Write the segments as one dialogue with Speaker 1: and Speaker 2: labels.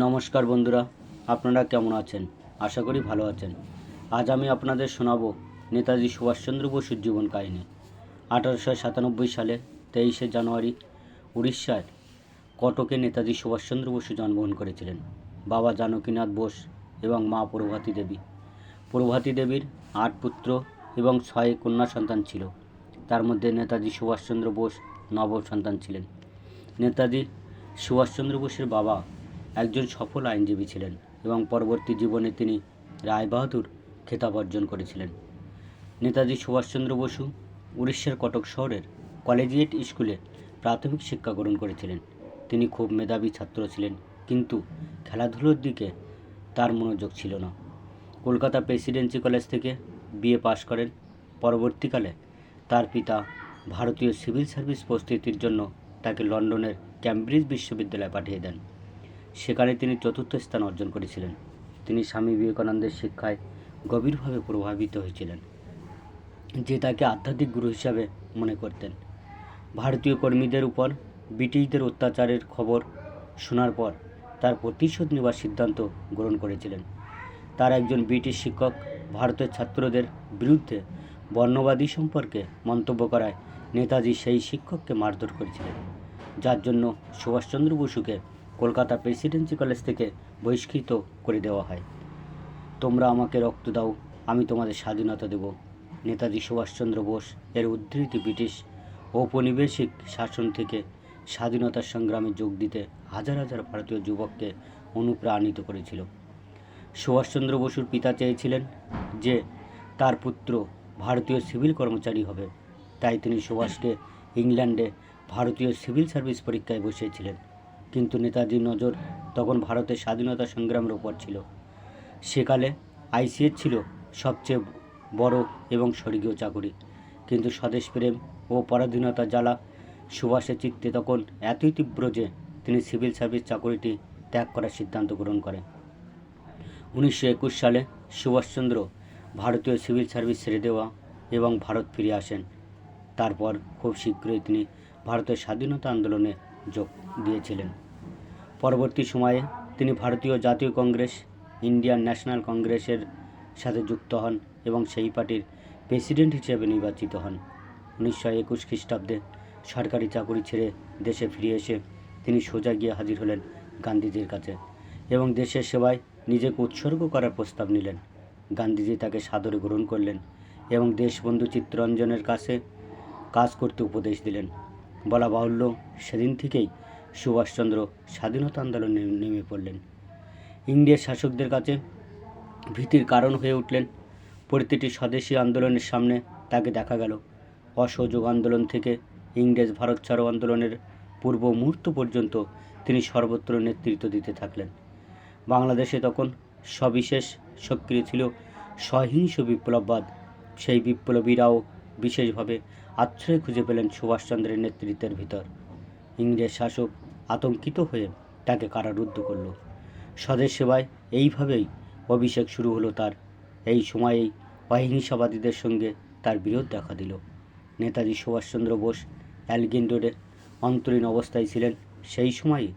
Speaker 1: নমস্কার বন্ধুরা, আপনারা কেমন আছেন? আশা করি ভালো আছেন। আজ আমি আপনাদের শোনাবো নেতাজি সুভাষচন্দ্র বসুর জীবন কাহিনী। আঠারোশো সাতানব্বই সালে তেইশে জানুয়ারি উড়িষ্যার কটকে নেতাজি সুভাষচন্দ্র বসু জন্মগ্রহণ করেছিলেন। বাবা জানকীনাথ বোস এবং মা প্রভাতী দেবী। প্রভাতী দেবীর আট পুত্র এবং ছয় কন্যা সন্তান ছিল। তার মধ্যে নেতাজি সুভাষচন্দ্র বোস নবম সন্তান ছিলেন। নেতাজি সুভাষচন্দ্র বোসের বাবা একজন সফল আইনজীবী ছিলেন এবং পরবর্তী জীবনে তিনি রায়বাহাদুর খেতাব অর্জন করেছিলেন। নেতাজি সুভাষচন্দ্র বসু উড়িষ্যার কটক শহরের কলেজিয়েট স্কুলে প্রাথমিক শিক্ষা গ্রহণ করেছিলেন। তিনি খুব মেধাবী ছাত্র ছিলেন, কিন্তু খেলাধুলোর দিকে তার মনোযোগ ছিল না। কলকাতা প্রেসিডেন্সি কলেজ থেকে বিএ পাশ করেন। পরবর্তীকালে তার পিতা ভারতীয় সিভিল সার্ভিস প্রস্তুতির জন্য তাকে লন্ডনের ক্যামব্রিজ বিশ্ববিদ্যালয়ে পাঠিয়ে দেন। সেখানে তিনি চতুর্থ স্থান অর্জন করেছিলেন। তিনি স্বামী বিবেকানন্দের শিক্ষায় গভীরভাবে প্রভাবিত হয়েছিলেন, যে তাকে আধ্যাত্মিক গুরু হিসাবে মনে করতেন। ভারতীয় কর্মীদের উপর ব্রিটিশদের অত্যাচারের খবর শোনার পর তার প্রতিশোধ নেওয়ার সিদ্ধান্ত গ্রহণ করেছিলেন। তার একজন ব্রিটিশ শিক্ষক ভারতের ছাত্রদের বিরুদ্ধে বর্ণবাদী সম্পর্কে মন্তব্য করায় নেতাজি সেই শিক্ষককে মারধর করেছিলেন, যার জন্য সুভাষচন্দ্র বসুকে কলকাতা প্রেসিডেন্সি কলেজ থেকে বহিষ্কৃত করে দেওয়া হয়। তোমরা আমাকে রক্ত দাও, আমি তোমাদের স্বাধীনতা দেব। নেতাজি সুভাষচন্দ্র বোস এর উদ্ধৃতি ব্রিটিশ ঔপনিবেশিক শাসন থেকে স্বাধীনতার সংগ্রামে যোগ দিতে হাজার হাজার ভারতীয় যুবককে অনুপ্রাণিত করেছিল। সুভাষচন্দ্র বসুর পিতা চেয়েছিলেন যে তার পুত্র ভারতীয় সিভিল কর্মচারী হবে। তাই তিনি সুভাষকে ইংল্যান্ডে ভারতীয় সিভিল সার্ভিস পরীক্ষায় বসিয়েছিলেন। কিন্তু নেতাজির নজর তখন ভারতের স্বাধীনতা সংগ্রামের উপর ছিল। সেকালে আইসিএস ছিল সবচেয়ে বড় এবং স্বর্গীয় চাকুরি। কিন্তু স্বদেশপ্রেম ও পরাধীনতা জ্বালা সুভাষের চিত্তে তখন এতই তীব্র যে তিনি সিভিল সার্ভিস চাকুরিটি ত্যাগ করার সিদ্ধান্ত গ্রহণ করেন। উনিশশো একুশ সালে সুভাষচন্দ্র ভারতীয় সিভিল সার্ভিস ছেড়ে দেওয়া এবং ভারত ফিরে আসেন। তারপর খুব শীঘ্রই তিনি ভারতের স্বাধীনতা আন্দোলনে যোগ দিয়েছিলেন। পরবর্তী সময়ে তিনি ভারতীয় জাতীয় কংগ্রেস, ইন্ডিয়ান ন্যাশনাল কংগ্রেসের সাথে যুক্ত হন এবং সেই পার্টির প্রেসিডেন্ট হিসেবে নির্বাচিত হন। উনিশশো একুশ খ্রিস্টাব্দে সরকারি চাকুরি ছেড়ে দেশে ফিরে এসে তিনি সোজা গিয়ে হাজির হলেন গান্ধীজির কাছে এবং দেশের সেবায় নিজেকে উৎসর্গ করার প্রস্তাব নিলেন। গান্ধীজি তাকে সাদরে গ্রহণ করলেন এবং দেশবন্ধু চিত্তরঞ্জনের কাছে কাজ করতে উপদেশ দিলেন। বলা বাহুল্য সেদিন থেকেই সুভাষচন্দ্র স্বাধীনতা আন্দোলনে নেমে পড়লেন। ইংরেজ শাসকদের কাছে ভীতির কারণ হয়ে উঠলেন। প্রতিটি স্বদেশী আন্দোলনের সামনে তাকে দেখা গেল। অসহযোগ আন্দোলন থেকে ইংরেজ ভারত ছাড়ো আন্দোলনের পূর্ব মুহূর্ত পর্যন্ত তিনি সর্বত্র নেতৃত্ব দিতে থাকলেন। বাংলাদেশে তখন সবিশেষ সক্রিয় ছিল সহিংস বিপ্লববাদ। সেই বিপ্লবীরাও বিশেষভাবে আশ্রয় খুঁজে পেলেন সুভাষচন্দ্রের নেতৃত্বের ভিতর। ইংরেজ শাসক আতঙ্কিত হয়ে তাকে কারারুদ্ধ করল। স্বদেশ সেবায় এইভাবেই অভিষেক শুরু হলো তার। এই সময়েই অহিংসাবাদীদের সঙ্গে তার বিরোধ দেখা দিল। নেতাজি সুভাষচন্দ্র বোস অ্যালগিন রোডে অন্তরীণ অবস্থায় ছিলেন। সেই সময়ই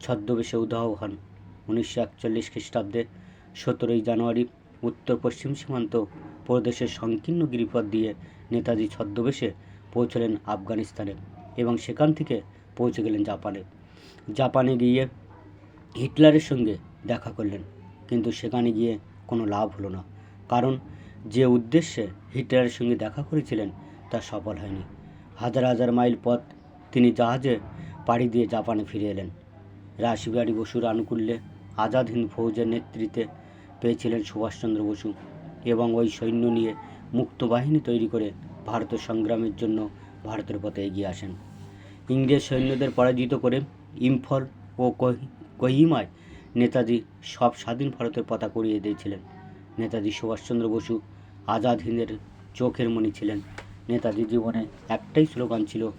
Speaker 1: ছদ্মবেশে উদাহ হন। উনিশশো একচল্লিশ খ্রিস্টাব্দে সতেরোই জানুয়ারি উত্তর পশ্চিম সীমান্ত প্রদেশের সংকীর্ণ গিরিপথ দিয়ে নেতাজি ছদ্মবেশে পৌঁছলেন আফগানিস্তানে এবং সেখান থেকে পৌঁছে গেলেন জাপানে। জাপানে গিয়ে হিটলারের সঙ্গে দেখা করলেন, কিন্তু সেখানে গিয়ে কোনো লাভ হলো না। কারণ যে উদ্দেশ্যে হিটলারের সঙ্গে দেখা করেছিলেন, তা সফল হয়নি। হাজার হাজার মাইল পথ তিনি জাহাজে পাড়ি দিয়ে জাপানে ফিরে এলেন। রাশিবিহারী বসুর আনুকূল্যে আজাদ হিন্দ ফৌজের নেতৃত্বে পেয়েছিলেন সুভাষচন্দ্র বসু। এবং ওই সৈন্য নিয়ে মুক্ত বাহিনী তৈরি করে ভারতের সংগ্রামের জন্য ভারতের পথে এগিয়ে আসেন। ইংরেজ সৈন্যদের পরাজিত করে ইম্ফল ও কহি- কোহিমায় নেতাজি সব স্বাধীন ভারতের পতাকা উড়িয়ে দিয়েছিলেন। নেতাজি সুভাষচন্দ্র বসু আজাদ হিন্দের চোখের মণি ছিলেন। নেতাজি জীবনে একটাই স্লোগান ছিল,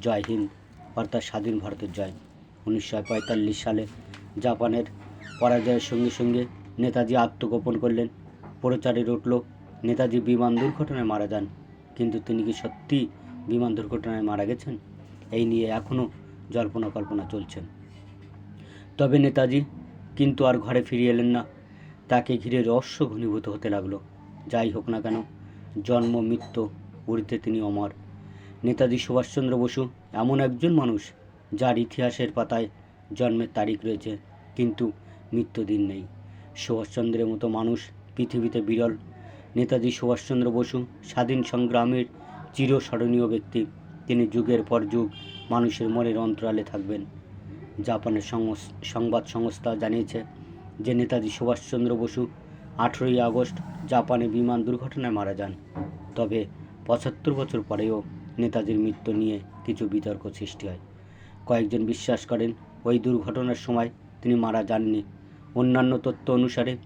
Speaker 1: জয় হিন্দ অর্থাৎ স্বাধীন ভারতের জয়। উনিশশো পঁয়তাল্লিশ সালে জাপানের পরাজয়ের সঙ্গে সঙ্গে নেতাজি আত্মগোপন করলেন। প্রচারে উঠল, নেতাজি বিমান দুর্ঘটনায় মারা যান। কিন্তু তিনি কি সত্যি বিমান দুর্ঘটনায় মারা গেছেন? এই নিয়ে এখনও জল্পনা কল্পনা চলছে। তবে নেতাজি কিন্তু আর ঘরে ফিরে এলেন না। তাকে ঘিরে রহস্য ঘনীভূত হতে লাগল। যাই হোক না কেন, জন্ম, মৃত্যু উড়িতে তিনি অমর। নেতাজি সুভাষচন্দ্র বসু এমন একজন মানুষ যার ইতিহাসের পাতায় জন্মের তারিখ রয়েছে, কিন্তু মৃত্যুদিন নেই। সুভাষচন্দ্রের মতো মানুষ পৃথিবীতে বিরল। নেতাজি সুভাষচন্দ্র বসু, স্বাধীন সংগ্রামের চিরস্মরণীয় ব্যক্তি। তিনি যুগের পর যুগ মানুষের মনের অন্তরালে থাকবেন। জাপানের সংবাদ সংস্থা জানিয়েছে যে, নেতাজি সুভাষচন্দ্র বসু আঠেরোই আগস্ট জাপানে বিমান দুর্ঘটনায় মারা যান। তবে পঁচাত্তর বছর পরেও নেতাজির মৃত্যু নিয়ে কিছু বিতর্ক সৃষ্টি হয়। কয়েকজন বিশ্বাস করেন, ওই দুর্ঘটনার সময় তিনি মারা যাননি। অন্যান্য তথ্য অনুসারে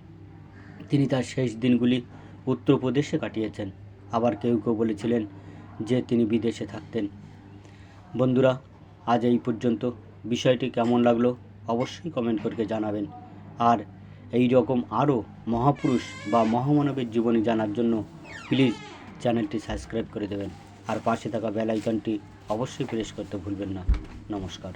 Speaker 1: তিনি তার শেষ দিনগুলি উত্তরপ্রদেশে কাটিয়েছেন। আবার কেউ কেউ বলেছিলেন যে তিনি বিদেশে থাকতেন। বন্ধুরা, আজ এই পর্যন্ত। বিষয়টি কেমন লাগল অবশ্যই কমেন্ট করে জানাবেন। আর এই রকম আরও মহাপুরুষ বা মহামানবের জীবনী জানার জন্য প্লিজ চ্যানেলটি সাবস্ক্রাইব করে দেবেন। আর পাশে থাকা বেল আইকনটি অবশ্যই প্রেস করতে ভুলবেন না। নমস্কার।